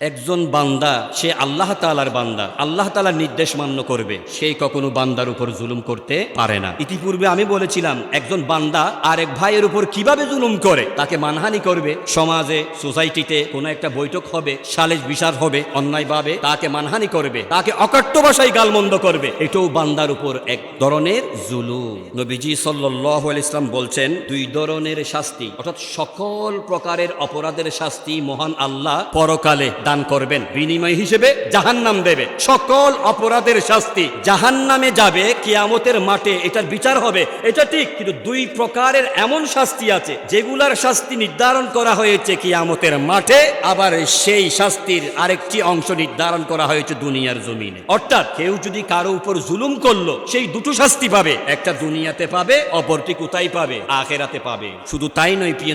একজন বান্দা, সে আল্লাহ তালার বান্দা। আল্লাহ তালার নির্দেশ মান্য করবে। সেই কখনো বান্দার উপর জুলুম করতে পারে না। ইতিপূর্বে আমি বলেছিলাম, একজন বান্দা আর এক ভাইয়ের উপর কীভাবে জুলুম করে? তাকে মানহানি করবে। সমাজে, সোসাইটিতে কোনো একটা বৈঠক হবে সালেজ বিচার হবে, অন্যায়ভাবে তাকে মানহানি করবে। তাকে অকাট্য ভাষায় গালমন্দ করবে। এটাও বান্দার উপর এক ধরনের জুলুম। নবীজি সাল্লাহ ইসলাম বলছেন, দুই ধরনের শাস্তি। অর্থাৎ সকল প্রকারের অপরাধের শাস্তি মহান আল্লাহ পরকালে দান করবেন। বিনিময় হিসেবে জাহান্নাম দেবে। সকল অপরাধের শাস্তি জাহান্নামে যাবে, কিয়ামতের মাঠে এটার বিচার হবে। এটা ঠিক, কিন্তু দুই প্রকারের এমন শাস্তি আছে, যেগুলার শাস্তি নির্ধারণ করা হয়েছে কিয়ামতের মাঠে, আবার সেই শাস্তির আরেকটি অংশ নির্ধারণ করা হয়েছে দুনিয়ার জমিনে। অর্থাৎ কেউ যদি কারও উপর জুলুম করল, সেই দুটো শাস্তি পাবে। একটা দুনিয়াতে পাবে, অপরটি কোথায় পাবে? আখেরাতে পাবে। শুধু তাই নয়, প্রিয়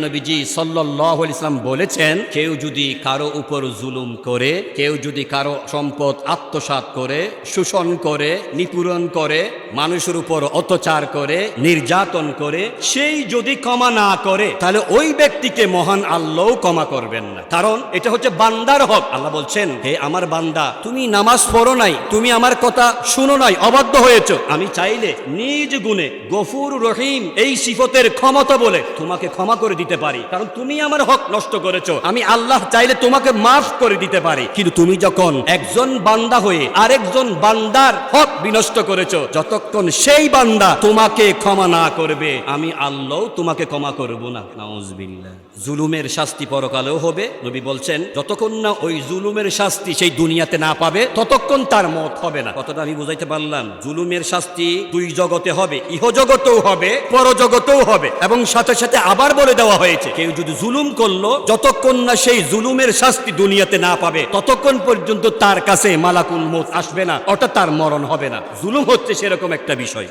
সাল্লাহ ইসলাম বলেছেন, কেউ যদি কারও উপর জুলুম করে, কেউ যদি কারও সম্পদ আত্মসাৎ করে, শোষণ করে নিপূরণ করে, মানুষের উপর অত্যাচার করে, নির্যাতন করে, সেই যদি ক্ষমা না করে, তাহলে ওই ব্যক্তিকে মহান আল্লাহ ক্ষমা করবেন না। কারণ এটা হচ্ছে বান্দার হক। আল্লাহ বলছেন, হে আমার বান্দা, তুমি নামাজ পড়ো নাই, তুমি আমার কথা শুনো নাই, অবাধ্য হয়েছ। আমি চাইলে নিজ গুণে গফুর রহিম এই সিফতের ক্ষমতা বলে তোমাকে ক্ষমা করে দিতে পারি। কারণ তুমি আমার হক নষ্ট করেছ। আমি আল্লাহ চাইলে তোমাকে মাফ করে দিতে পারি। কিন্তু তুমি যখন একজন বান্দা হয়ে আরেকজন বান্দার হক বিনষ্ট করেছ, যতক্ষণ সেই বান্দা তোমাকে ক্ষমা না করবে, আমি আল্লাহ তোমাকে ক্ষমা করব না। জুলুমের শাস্তি পরকালেও হবে। নবী বলছেন, যতক্ষণ না ওই জুলুমের শাস্তি সেই দুনিয়াতে না পাবে, ততক্ষণ তার মত হবে না। কতটা আমি বুঝাইতে পারলাম। জুলুমের শাস্তি দুই জগতে হবে ইহ জগতেও হবে, পরজগতেও হবে, এবং সাথে সাথে আবার বলে দেওয়া হয়েছে, কেউ যদি জুলুম করল, যতক্ষণ না সেই জুলুমের শাস্তি দুনিয়াতে না পাবে, ততক্ষণ পর্যন্ত তার কাছে মালাকুল মত আসবে না, অর্থাৎ তার মরণ হবে না। জুলুম হচ্ছে সেরকম একটা বিষয়।